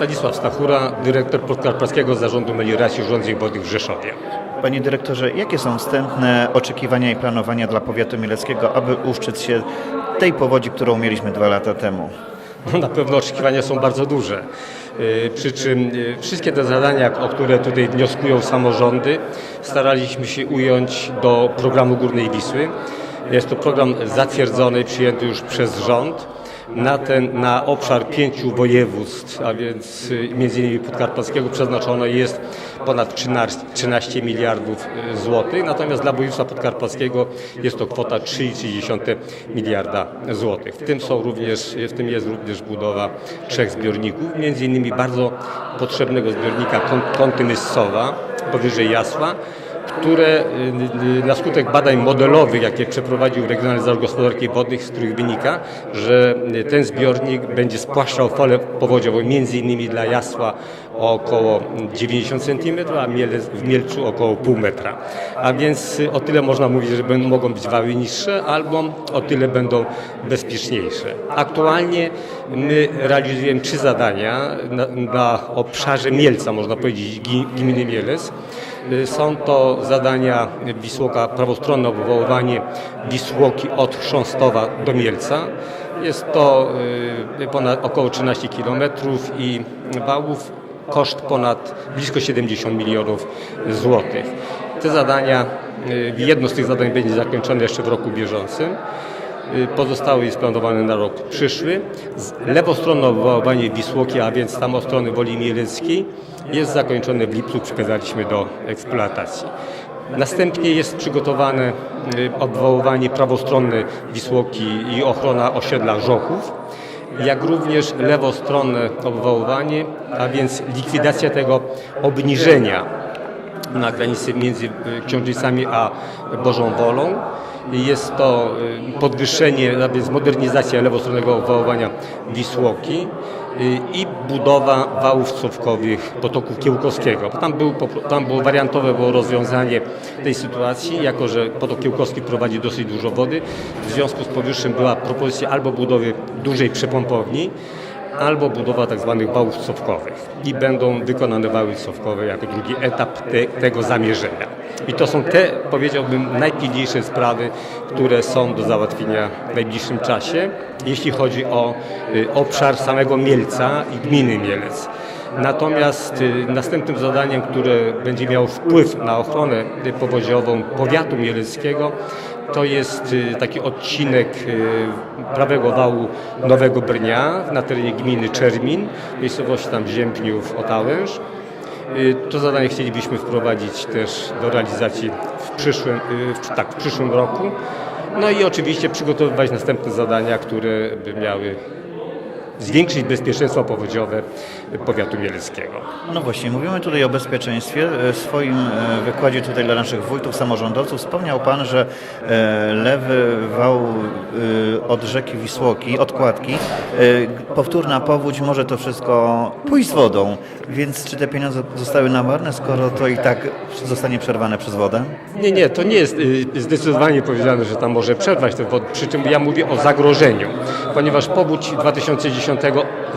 Stanisław Stachura, dyrektor Podkarpackiego Zarządu Melioracji Urządzeń Wodnych w Rzeszowie. Panie dyrektorze, jakie są wstępne oczekiwania i planowania dla powiatu mieleckiego, aby uszczyć się tej powodzi, którą mieliśmy dwa lata temu? No, na pewno oczekiwania są bardzo duże. Yy, Przy czym yy, wszystkie te zadania, o które tutaj wnioskują samorządy, staraliśmy się ująć do programu Górnej Wisły. Jest to program zatwierdzony, przyjęty już przez rząd na, ten, na obszar pięciu województw, a więc y, między innymi Podkarpackiego przeznaczono jest ponad 13, 13 miliardów y, złotych, natomiast dla województwa podkarpackiego jest to kwota 3,3 miliarda złotych. W tym są również, w tym jest również budowa trzech zbiorników, między innymi bardzo potrzebnego zbiornika Kąt- Kąty Myscowa powyżej Jasła, które y, y, na skutek badań modelowych, jakie przeprowadził Regionalny Zarząd Gospodarki Wodnych, z których wynika, że y, ten zbiornik będzie spłaszczał falę powodziową między innymi dla Jasła około 90 cm, a w Mielcu około pół metra. A więc o tyle można mówić, że mogą być wały niższe, albo o tyle będą bezpieczniejsze. Aktualnie my realizujemy trzy zadania na, na obszarze Mielca, można powiedzieć, gminy Mielec. Y, Są to zadania Wisłoka, prawostronne obwoływanie Wisłoki od Chrząstowa do Mielca. Jest to y, ponad około 13 km i wałów koszt ponad blisko 70 milionów złotych. Te zadania, y, jedno z tych zadań będzie zakończone jeszcze w roku bieżącym. Y, Pozostałe jest planowane na rok przyszły. Lewostronne obwoływanie Wisłoki, a więc tam od strony Woli Mieleckiej, jest zakończone w lipcu, przekazaliśmy do eksploatacji. Następnie jest przygotowane y, obwoływanie prawostronne Wisłoki i ochrona osiedla Żochów, jak również lewostronne obwoływanie, a więc likwidacja tego obniżenia na granicy między y, Książnicami a Bożą Wolą. Jest to y, podwyższenie, modernizacja lewostronnego obwoływania Wisłoki y, i budowa wałów cofkowych potoku Kiełkowskiego. Tam, był, tam było wariantowe było rozwiązanie tej sytuacji, jako że potok Kiełkowski prowadzi dosyć dużo wody. W związku z powyższym była propozycja albo budowy dużej przepompowni, albo budowa tak zwanych wałów cofkowych i będą wykonane wały cofkowe jako drugi etap te, tego zamierzenia. I to są te, powiedziałbym, najpilniejsze sprawy, które są do załatwienia w najbliższym czasie, jeśli chodzi o y, obszar samego Mielca i gminy Mielec. Natomiast y, następnym zadaniem, które będzie miało wpływ na ochronę powodziową powiatu mieleckiego, to jest y, taki odcinek y, prawego wału Nowego Brnia na terenie gminy Czermin, miejscowości tam Ziębniów, Otałęż. Y, To zadanie chcielibyśmy wprowadzić też do realizacji w przyszłym, w, tak, w przyszłym roku. No i oczywiście przygotowywać następne zadania, które by miały zwiększyć bezpieczeństwo powodziowe powiatu mieleckiego. No właśnie, mówimy tutaj o bezpieczeństwie. W swoim e, wykładzie tutaj dla naszych wójtów, samorządowców wspomniał Pan, że e, lewy wał e, od rzeki Wisłoki, odkładki, e, powtórna powódź, może to wszystko pójść z wodą. Więc czy te pieniądze zostały na marne, skoro to i tak zostanie przerwane przez wodę? Nie, nie, to nie jest y, zdecydowanie powiedziane, że tam może przerwać te wody, przy czym ja mówię o zagrożeniu, ponieważ powódź 2010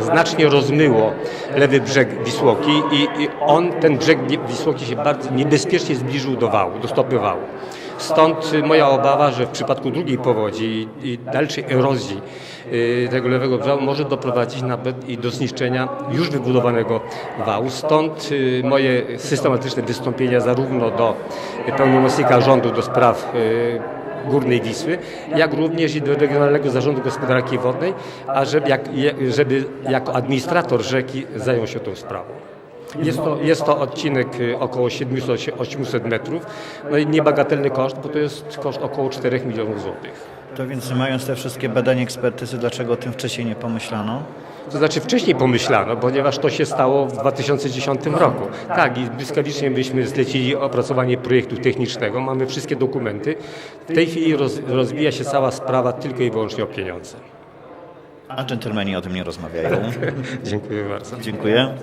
znacznie rozmyło lewy brzeg Wisłoki i, i on, ten brzeg Wi- Wisłoki się bardzo niebezpiecznie zbliżył do wału, do stopy wału. Stąd moja obawa, że w przypadku drugiej powodzi i, i dalszej erozji y, tego lewego brzegu może doprowadzić nawet i do zniszczenia już wybudowanego wału. Stąd y, moje systematyczne wystąpienia zarówno do pełnomocnika rządu do spraw y, Górnej Wisły, jak również i do Regionalnego Zarządu Gospodarki Wodnej, a żeby, jak, żeby jako administrator rzeki zajął się tą sprawą. Jest to, jest to odcinek y, około 700-800 metrów, no i niebagatelny koszt, bo to jest koszt około 4 milionów złotych. To więc mając te wszystkie badania, ekspertyzy, dlaczego o tym wcześniej nie pomyślano? To znaczy wcześniej pomyślano, ponieważ to się stało w 2010 roku. Tak, i błyskawicznie byśmy zlecili opracowanie projektu technicznego, mamy wszystkie dokumenty. W tej chwili roz, rozwija się cała sprawa tylko i wyłącznie o pieniądze. A dżentelmeni o tym nie rozmawiają. Dziękuję bardzo. Dziękuję.